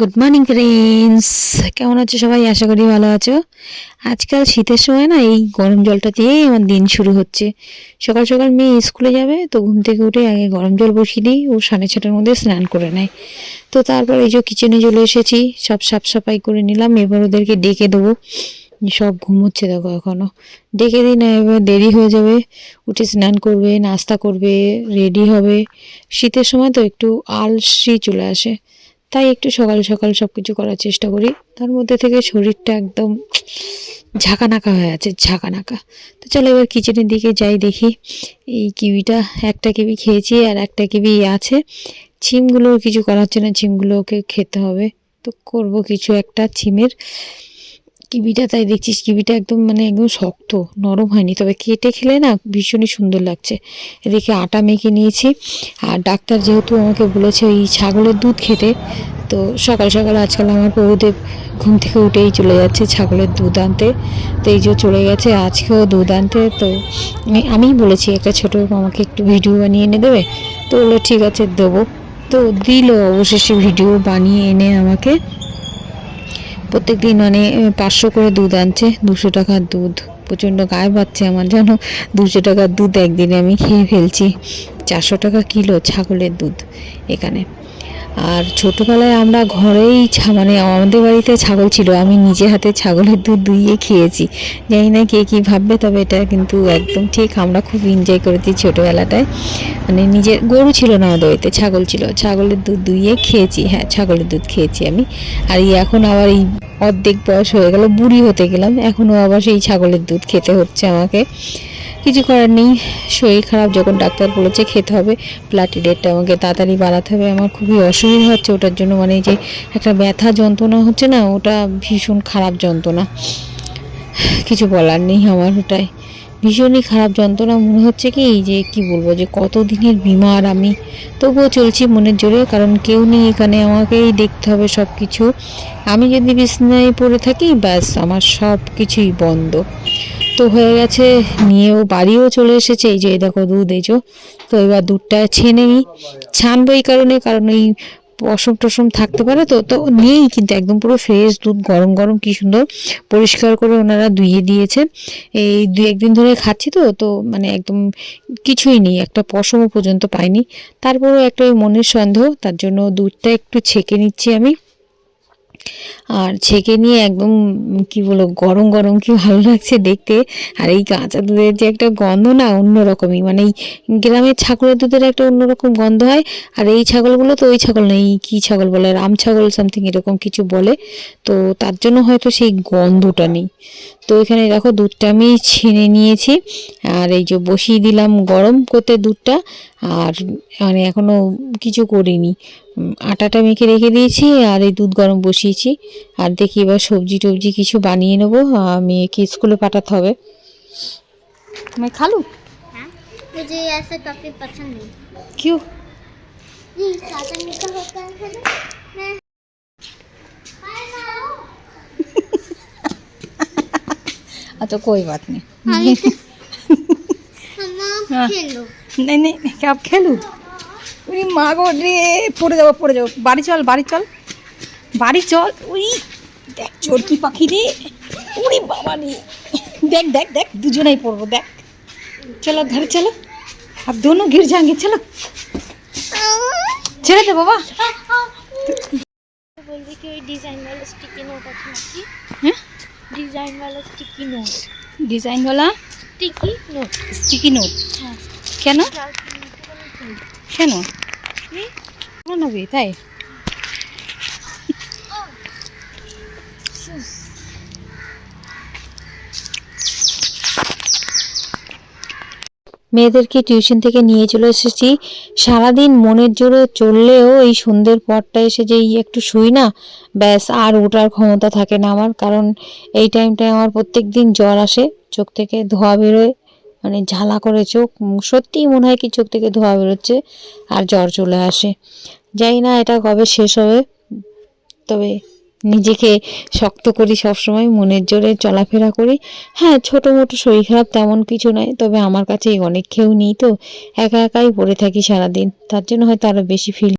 Good morning friends কেমন আছো সবাই? আশা করি ভালো আছো। আজকাল শীতের সময় না, এই গরম জলটা দিয়েই আমার দিন শুরু হচ্ছে। সকাল সকাল মেয়ে স্কুলে যাবে, তো ঘুম থেকে উঠে আগে গরম জল বসিয়ে দিই, ও সাড়ে ছটার মধ্যে স্নান করে নেয়। তো তারপর এই যে কিচেনে চলে এসেছি, সব সাফ সাফাই করে নিলাম, এবার ওদেরকে ডেকে দেবো। সব ঘুমোচ্ছে দেখো এখনও ডেকে দিই, না এবার দেরি হয়ে যাবে। উঠে স্নান করবে, নাস্তা করবে রেডি হবে। শীতের সময় তো একটু আলসি চলে আসে। তাই একটু সকাল সকাল সব কিছু করার চেষ্টা করি। তার মধ্যে থেকে শরীরটা একদম ঝাঁকানাকা হয়ে আছে, ঝাঁকানাকা। তো চলো এবার কিচেনের দিকে যাই দেখি। এই কিউইটা একটা কিবি খেয়েছি আর একটা কিবি আছে। ছিমগুলো কিছু করা হচ্ছে না, ছিমগুলোকে খেতে হবে। তো করব কিছু একটা ছিমের। কিবিটা, তাই দেখছিস কিবিটা একদম মানে একদম শক্ত, নরম হয়নি। তবে কেটে খেলে না ভীষণই সুন্দর লাগছে। এদিকে আটা মেখে নিয়েছি। আর ডাক্তার যেহেতু আমাকে বলেছে ওই ছাগলের দুধ খেতে, তো সকাল সকাল আজকাল আমার প্রভুদেব ঘুম থেকে উঠেই চলে যাচ্ছে ছাগলের দুধ আনতে। তো এই যে চলে গেছে, আজকেও দুধ আনতে। তো আমি- বলেছি, একটা ছোটো আমাকে একটু ভিডিও বানিয়ে এনে দেবে। তো বলল, ঠিক আছে, দেবো। তো দিল অবশেষে ভিডিও বানিয়ে এনে আমাকে। প্রত্যেক দিন মানে পাঁচশো করে দুধ আনছে, দুশো টাকার দুধ। প্রচণ্ড গায়ে পাচ্ছে আমার যেন, দুশো টাকার দুধ একদিনে আমি খেয়ে ফেলছি। চারশো টাকা কিলো ছাগলের দুধ এখানে। আর ছোটোবেলায় আমরা ঘরেই মানে আমাদের বাড়িতে ছাগল ছিল। আমি নিজে হাতে ছাগলের দুধ দুইয়ে খেয়েছি। জানি না কে কী ভাববে, তবে এটা কিন্তু একদম ঠিক। আমরা খুব এনজয় করেছি ছোটোবেলাটায়। মানে নিজের গরু ছিল না আমাদের বাড়িতে, ছাগল ছিল। ছাগলের দুধ দুইয়ে খেয়েছি। হ্যাঁ ছাগলের দুধ খেয়েছি আমি। আর এই এখন আবার এই অর্ধেক বয়স হয়ে গেল, বুড়ি হতে গেলাম। এখনও আবার সেই ছাগলের দুধ খেতে হচ্ছে আমাকে। কিছু করার নেই। শরীর খারাপ, যখন ডাক্তার বলেছে খেতে হবে প্লাটি ডেটটা আমাকে তাড়াতাড়ি বাড়াতে হবে। আমার খুবই অসুবিধা হচ্ছে ওটার জন্য। মানে যে একটা ব্যথা যন্ত্রণা হচ্ছে না, ওটা ভীষণ খারাপ যন্ত্রণা। কিছু বলার নেই আমার ওটাই। ভীষণই খারাপ যন্ত্রণা। মনে হচ্ছে কি যে কি বলব, যে কত দিনের বিমার আমি। তবুও চলছি মনের জোরে, কারণ কেউ নেই এখানে। আমাকেই দেখতে হবে সব কিছু আমি যদি বিছনায় পড়ে থাকি, ব্যাস, আমার সব কিছুই বন্ধ। তো হয়ে গেছে, নিয়েও বাড়িও চলে এসেছে। এই যে দেখো দুধ, এই তো এবার দুধটা ছেনে নিই। ছানবো এই কারণে, কারণ এই পশম টসম থাকতে পারে তো। তো নেই কিন্তু একদম পুরো ফ্রেশ দুধ, গরম গরম, কি সুন্দর। পরিষ্কার করে ওনারা ধুইয়ে দিয়েছে। এই দু একদিন ধরে খাচ্ছি তো তো মানে একদম কিছুই নেই। একটা পশমও পর্যন্ত পাইনি। তারপরেও একটা ওই মনের সন্দেহ, তার জন্য দুধটা একটু ছেঁকে নিচ্ছি আমি। আর ছেঁকে নিয়ে একদম, কি বলব, গরম গরম কি ভালো লাগছে দেখতে। আর এই কাঁচা দুধের যে একটা গন্ধ না অন্যরকমই মানে এই গ্রামের ছাগলের দুধের একটা অন্যরকম গন্ধ হয়। আর এই ছাগলগুলো তো ওই ছাগল নেই কি ছাগল বলে রাম ছাগল সামথিং এরকম কিছু বলে। তো তার জন্য হয়তো সেই গন্ধটা নেই। তো এখানে দেখো দুধটা আমি ছেনে নিয়েছি আর এই যে বসিয়ে দিলাম গরম করতে দুধটা আর মানে এখনো কিছু করিনি উম, আটাটা মেখে রেখে দিয়েছি আর এই দুধ গরম বসিয়েছি আর দেখি এবার সবজি টবজি কিছু বানিয়ে নেবো আহ, মেয়েকে স্কুলে পাঠাতে হবে मैं खा लूँ हाँ? मुझे ऐसा टॉफी पसंद नहीं क्यों ये सादा मीठा होता है अच्छा कोई बात नहीं हम हम हाँ। खेलो नहीं नहीं क्या आप खेलूँ উনি মা গো রে পড়ে যাবো পড়ে যাবো বাড়ি চল বাড়ি চল বাড়ি চল উই দেখ চোরকি পাখি রে উড়ি বাবা রে দেখ দেখ দেখ দুজনেই পড়বো দেখ চলো ঘরে চলো अब दोनों गिर जाएंगे चलो ছেড়ে দে বাবা বলবি কি ওই ডিজাইন वाला স্টিকি নোট আছে নাকি হ্যাঁ ডিজাইন वाला স্টিকি নোট ডিজাইন वाला স্টিকি নোট স্টিকি নোট হ্যাঁ কেন হুম। কেন কেন নেবি তাই মেয়েদেরকে টিউশন থেকে নিয়ে চলে এসেছি। সারাদিন মনের জোরে চললেও এই সন্ধ্যের পরটা এসে যে একটু শুই না, ব্যাস আর ওঠার ক্ষমতা থাকে না আমার। কারণ এই টাইমটায় আমার প্রত্যেক দিন জ্বর আসে, চোখ থেকে ধোয়া বেরোয় মানে ঝালা করে চোখ। সত্যিই মনে হয় কি চোখ থেকে ধোয়া বেরোচ্ছে আর জ্বর চলে আসে। জানি না, এটা কবে শেষ হবে? তবে নিজেকে শক্ত করি সবসময়, মনের জোরে চলাফেরা করি। হ্যাঁ ছোটো মোটো শরীর খারাপ তেমন কিছু নয়, তবে আমার কাছে অনেক কেউ নেই তো, একা একাই পড়ে থাকি সারাদিন। তার জন্য হয়তো আরও বেশি ফিল